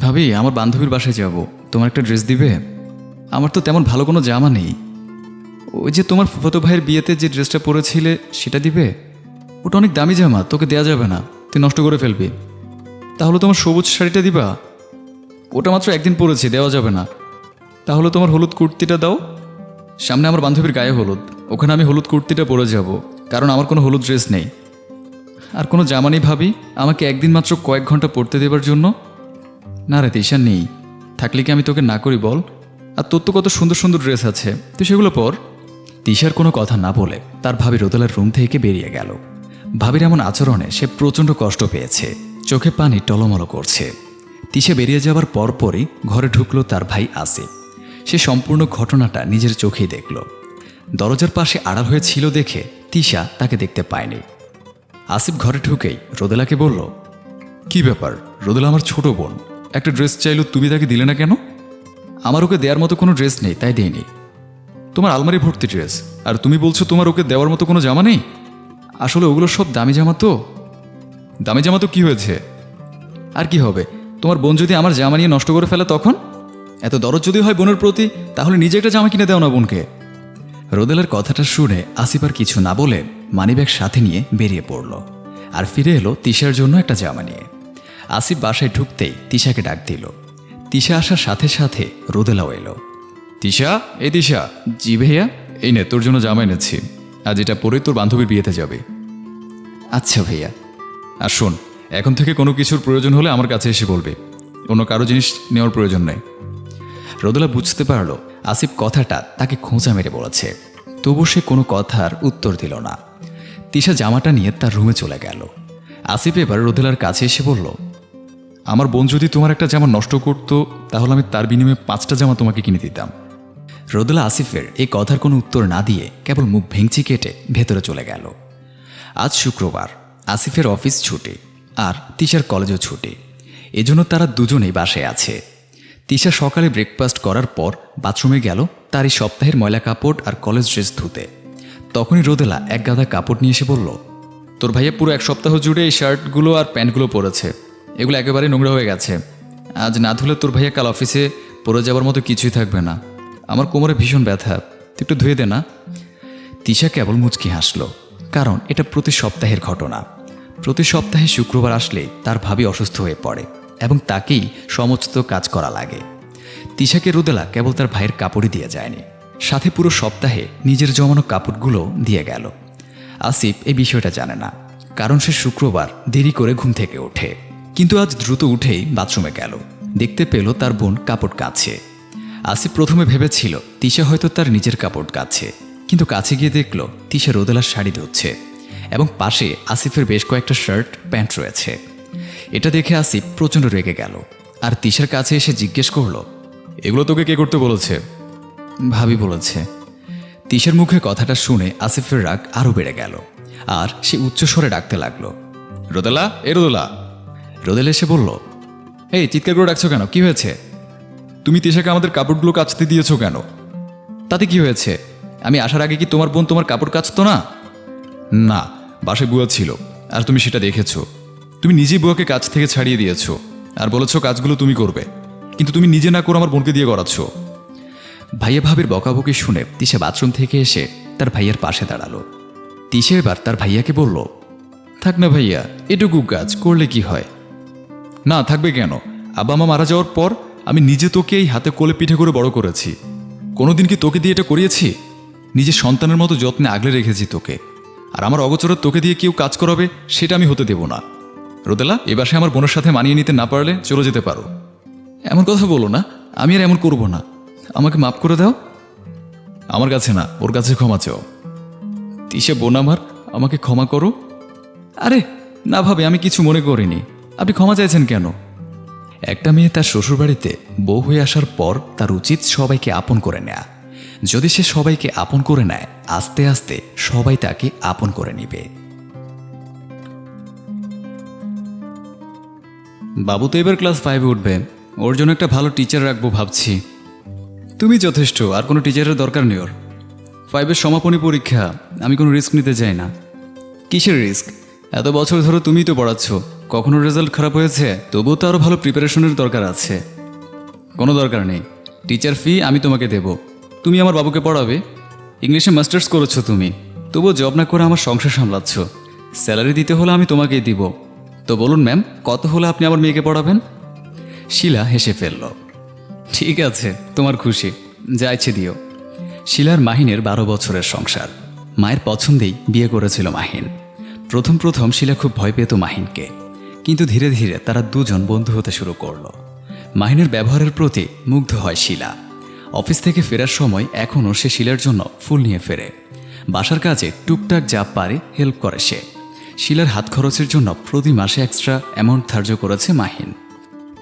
ভাবি, আমার বান্ধবীর বাসায় যাব। তোমার একটা ড্রেস দিবে? আমার তো তেমন ভালো কোনো জামা নেই। ওই যে তোমার ফুফাতো ভাইয়ের বিয়েতে যে ড্রেসটা পরেছিলে, সেটা দিবে? ওটা অনেক দামি জামা, তোকে দেয়া যাবে না। তুই নষ্ট করে ফেলবি। তাহলে তোমার সবুজ শাড়িটা দিবা? ওটা মাত্র একদিন পরেছি, দেওয়া যাবে না। তাহলে তোমার হলুদ কুর্তিটা দাও। সামনে আমার বান্ধবীর গায়ে হলুদ। ওখানে আমি হলুদ কুর্তিটা পরে যাব, কারণ আমার কোনো হলুদ ড্রেস নেই। আর কোনো জামা নেই ভাবি? আমাকে একদিন মাত্র কয়েক ঘণ্টা পড়তে দেবার জন্য। না রে তিশা নেই। থাকলে কি আমি তোকে না করি বল? আর তোর তো কত সুন্দর সুন্দর ড্রেস আছে। তুই সেগুলো পর। তিশার কোনো কথা না বলে তার ভাবি রোদেলার রুম থেকে বেরিয়ে গেল। ভাবির এমন আচরণে সে প্রচণ্ড কষ্ট পেয়েছে। চোখে পানি টলমলো করছে। তিশা বেরিয়ে যাবার পরপরই ঘরে ঢুকলো তার ভাই আসিফ। সে সম্পূর্ণ ঘটনাটা নিজের চোখেই দেখল। দরজার পাশে আড়াল হয়ে ছিল দেখে তিশা তাকে দেখতে পায়নি। আসিফ ঘরে ঢুকেই রোদেলাকে বলল, কি ব্যাপার? রোদেলা আমার ছোট বোন। একটা ড্রেস চাইলো, তুমি তাকে দিলে না কেন? আমার ওকে দেওয়ার মতো কোনো ড্রেস নেই, তাই দেয়নি তোমার আলমারি ভর্তি ড্রেস আর তুমি বলছো তোমার ওকে দেওয়ার মতো কোনো জামা নেই? আসলে ওগুলো সব দামি জামা তো। দামি জামা তো কি হয়েছে? আর কি হবে? তোমার বোন যদি আমার জামা নিয়ে নষ্ট করে ফেলে তখন? এত দরদ যদি হয় বোনের প্রতি, তাহলে নিজে একটা জামা কিনে দেও না বোনকে। রোদেলের কথাটা শুনে আসিফ আর কিছু না বলে মানিব্যাগ সাথে নিয়ে বেরিয়ে পড়ল, আর ফিরে এলো তিশার জন্য একটা জামা নিয়ে। আসিফ বাসায় ঢুকতেই তিশাকে ডাক দিল। তিশা আসার সাথে সাথে রোদেলাও এলো। তিশা এ তিশা। জি ভাইয়া? এই নে তোর জন্য জামা এনেছি। আজ এটা পরে তোর বান্ধবীর বিয়েতে যাবে। আচ্ছা ভাইয়া। আর শোন এখন থেকে কোনো কিছুর প্রয়োজন হলে আমার কাছে এসে বলবে। অন্য কারও জিনিস নেওয়ার প্রয়োজন নেই। রোদেলা বুঝতে পারল আসিফ কথাটা তাকে খোঁচা মেরে বলেছে। তবু সে কোনো কথার উত্তর দিল না। তিশা জামাটা নিয়ে তার রুমে চলে গেল। আসিফ এবার রোদেলার কাছে এসে বলল, আমার বোন যদি তোমার একটা জামা নষ্ট করতো, তাহলে আমি তার বিনিময়ে পাঁচটা জামা তোমাকে কিনে দিতাম। রোদেলা আসিফের এই কথার কোনো উত্তর না দিয়ে কেবল মুখ ভেঙচি কেটে ভেতরে চলে গেল। আজ শুক্রবার, আসিফের অফিস ছুটি আর তিশার কলেজও ছুটি। এজন্য তারা দুজনেই বাসায় আছে। তিশা সকালে ব্রেকফাস্ট করার পর বাথরুমে গেল তার এই সপ্তাহের ময়লা কাপড় আর কলেজ ড্রেস ধুতে। তখনই রোদেলা এক গাদা কাপড় নিয়ে এসে বলল তোর ভাইয়া পুরো এক সপ্তাহ জুড়ে এই শার্টগুলো আর প্যান্টগুলো পরেছে। এগুলো একেবারে নোংরা হয়ে গেছে। আজ না ধুলে তোর ভাইয়া কাল অফিসে পরে যাওয়ার মতো কিছুই থাকবে না। আমার কোমরে ভীষণ ব্যথা। তুই একটু ধুয়ে দে না। তিশা কেবল মুচকি হাসল। কারণ এটা প্রতি সপ্তাহের ঘটনা। প্রতি সপ্তাহে শুক্রবার আসলে তার ভাবি অসুস্থ হয়ে পড়ে এবং তাকেই সমস্ত কাজ করা লাগে। তিশাকে রুদেলা কেবল তার ভাইয়ের কাপড়ই দিয়ে যায়নি। সাথে পুরো সপ্তাহে নিজের জমানো কাপড়গুলো দিয়ে গেল। আসিফ এই বিষয়টা জানে না, কারণ সে শুক্রবার দেরি করে ঘুম থেকে ওঠে। কিন্তু আজ দ্রুত উঠেই বাথরুমে গেল। দেখতে পেল তার বোন কাপড় কাছে আসিফ প্রথমে ভেবেছিল, তিশা হয়তো তার নিজের কাপড় কাছে কিন্তু কাছে গিয়ে দেখল, তিশা রোদেলার শাড়ি ধুচ্ছে এবং পাশে আসিফের বেশ কয়েকটা শার্ট, প্যান্ট রয়েছে। এটা দেখে আসিফ প্রচণ্ড রেগে গেল। আর তিশার কাছে এসে জিজ্ঞেস করল, এগুলো তোকে কে করতে বলেছে? ভাবি বলেছে তিশার মুখে কথাটা শুনে আসিফের রাগ আরও বেড়ে গেল। আর সে উচ্চস্বরে ডাকতে লাগল। রোদেলা এ রোদেলা। রোদেলা এসে বলল এই চিৎকার করে ডাকছো কেন? কি হয়েছে? তুমি তিশাকে আমাদের কাপড়গুলো কাচতে দিয়েছ কেন? তাতে কি হয়েছে? আমি আসার আগে কি তোমার বোন তোমার কাপড় কাচতো না? না বাসায় বুয়া ছিল আর তুমি সেটা দেখেছ। তুমি নিজেই বুয়াকে কাজ থেকে ছাড়িয়ে দিয়েছ আর বলেছ কাজগুলো তুমি করবে। কিন্তু তুমি নিজে না করে আমার বোনকে দিয়ে করাচ্ছ ভাইয়া ভাবির বকাবকি শুনে তিশা বাথরুম থেকে এসে তার ভাইয়ার পাশে দাঁড়াল। তিশা এবার তার ভাইয়াকে বলল, থাক না ভাইয়া, এটুকু কাজ করলে কি হয়? না, থাকবে কেন? আব্বা মা মারা যাওয়ার পর আমি নিজে তোকে এই হাতে কোলে পিঠে করে বড় করেছি। কোনোদিন কি তোকে দিয়ে এটা করিয়েছি? নিজের সন্তানের মতো যত্নে আগলে রেখেছি তোকে। আর আমার অগোচরে তোকে দিয়ে কেউ কাজ করাবে, সেটা আমি হতে দেব না। রোদেলা এবার সে আমার বোনের সাথে মানিয়ে নিতে না পারলে চলে যেতে পারো। এমন কথা বলো না, আমি আর এমন করব না। আমাকে মাফ করে দাও? আমার কাছে না, ওর কাছে ক্ষমা চাও। তিসে বোন আমার, আমাকে ক্ষমা করো। আরে, না ভাবে, আমি কিছু মনে করিনি। আপনি ক্ষমা চাইছেন কেন? একটা মেয়ে তার শ্বশুরবাড়িতে বউ হয়ে আসার পর তার উচিত সবাইকে আপন করে নেয়া। যদি সে সবাইকে আপন করে নেয়, আস্তে আস্তে সবাই তাকে আপন করে নিবে। বাবু তো এবার ক্লাস ফাইভে উঠবে। ওর জন্য একটা ভালো টিচার রাখব ভাবছি। তুমি যথেষ্ট, আর কোনো টিচারের দরকার নেই ওর। ফাইভের সমাপনী পরীক্ষা, আমি কোনো রিস্ক নিতে চাই না। কিসের রিস্ক এত বছর ধরে তুমিই তো পড়াচ্ছ, কখনো রেজাল্ট খারাপ হয়েছে? তবুও তো আরও ভালো প্রিপারেশনের দরকার আছে। কোনো দরকার নেই। টিচার ফি আমি তোমাকে দেব। তুমি আমার বাবুকে পড়াবে। ইংলিশে মাস্টার্স করেছ তুমি। তবুও জব না করে আমার সংসার সামলাচ্ছ। স্যালারি দিতে হলে আমি তোমাকেই দিব। তো বলুন ম্যাম কত হলে আপনি আমার মেয়েকে পড়াবেন? শিলা হেসে ফেলল। ঠিক আছে, তোমার খুশি। যা ইচ্ছে দিও। শিলার মাহিনের বারো বছরের সংসার। মায়ের পছন্দেই বিয়ে করেছিল মাহিন। প্রথম প্রথম শিলা খুব ভয় পেত মাহিনকে। কিন্তু ধীরে ধীরে তারা দুজন বন্ধু হতে শুরু করল। মাহিনের ব্যবহারের প্রতি মুগ্ধ হয় শিলা। অফিস থেকে ফেরার সময় এখনও সে শিলার জন্য ফুল নিয়ে ফেরে। বাসার কাজে টুকটাক যা পারে হেল্প করে সে। শিলার হাত খরচের জন্য প্রতি মাসে এক্সট্রা অ্যামাউন্ট ধার্য করেছে মাহিন।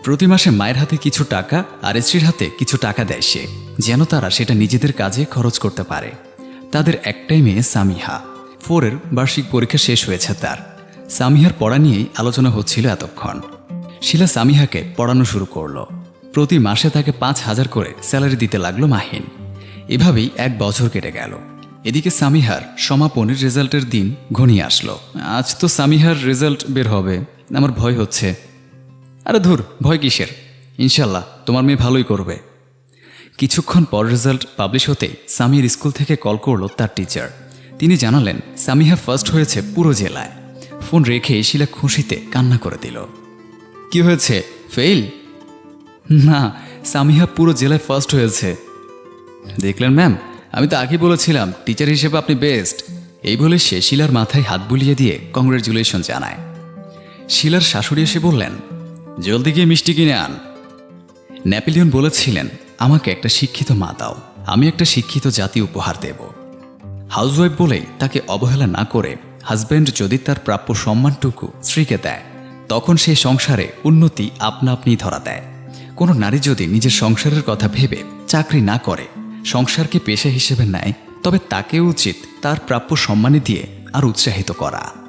প্রতি মাসে মায়ের হাতে কিছু টাকা আর স্ত্রীর হাতে কিছু টাকা দেয় সে, যেন তারা সেটা নিজেদের কাজে খরচ করতে পারে। তাদের একটাই মেয়ে সামিহা। ফোরের বার্ষিক পরীক্ষা শেষ হয়েছে তার। সামিহার পড়া নিয়েই আলোচনা হচ্ছিল এতক্ষণ। শিলা সামিহাকে পড়ানো শুরু করল। প্রতি মাসে তাকে পাঁচ হাজার করে স্যালারি দিতে লাগল মাহিন। এভাবেই এক বছর কেটে গেল। এদিকে সামিহার সমাপনের রেজাল্টের দিন ঘনিয়ে আসলো। আজ তো সামিহার রেজাল্ট বের হবে। আমার ভয় হচ্ছে। আরে ধুর, ভয় কিসের? ইনশাল্লাহ, তোমার মেয়ে ভালোই করবে। কিছুক্ষণ পর রেজাল্ট পাবলিশ হতেই সামির স্কুল থেকে কল করল তার টিচার তিনি জানালেন, সামিহা ফার্স্ট হয়েছে পুরো জেলায়। ফোন রেখে শিলা খুশিতে কান্না করে দিল। কি হয়েছে? ফেল না, সামিহা পুরো জেলায় ফার্স্ট হয়েছে। দেখলেন ম্যাম আমি তো আগে বলেছিলাম টিচার হিসেবে আপনি বেস্ট এই বলে সে শিলার মাথায় হাত বুলিয়ে দিয়ে কংগ্রেচুলেশন জানায়। শিলার শাশুড়ি এসে বললেন জলদি গিয়ে মিষ্টি কিনে আন। ন্যাপোলিয়ন বলেছিলেন, আমাকে একটা শিক্ষিত মা দাও, আমি একটা শিক্ষিত জাতি উপহার দেব। হাউসওয়াইফ বলেই তাকে অবহেলা না করে হাজব্যান্ড যদি তার প্রাপ্য সম্মানটুকু স্ত্রীকে দেয়, তখন সেই সংসারে উন্নতি আপনা আপনি ধরা দেয়। কোনো নারী যদি নিজের সংসারের কথা ভেবে চাকরি না করে, সংসারকে পেশা হিসেবে নেয়, তবে তাকে উচিত তার প্রাপ্য সম্মানে দিয়ে আর উৎসাহিত করা।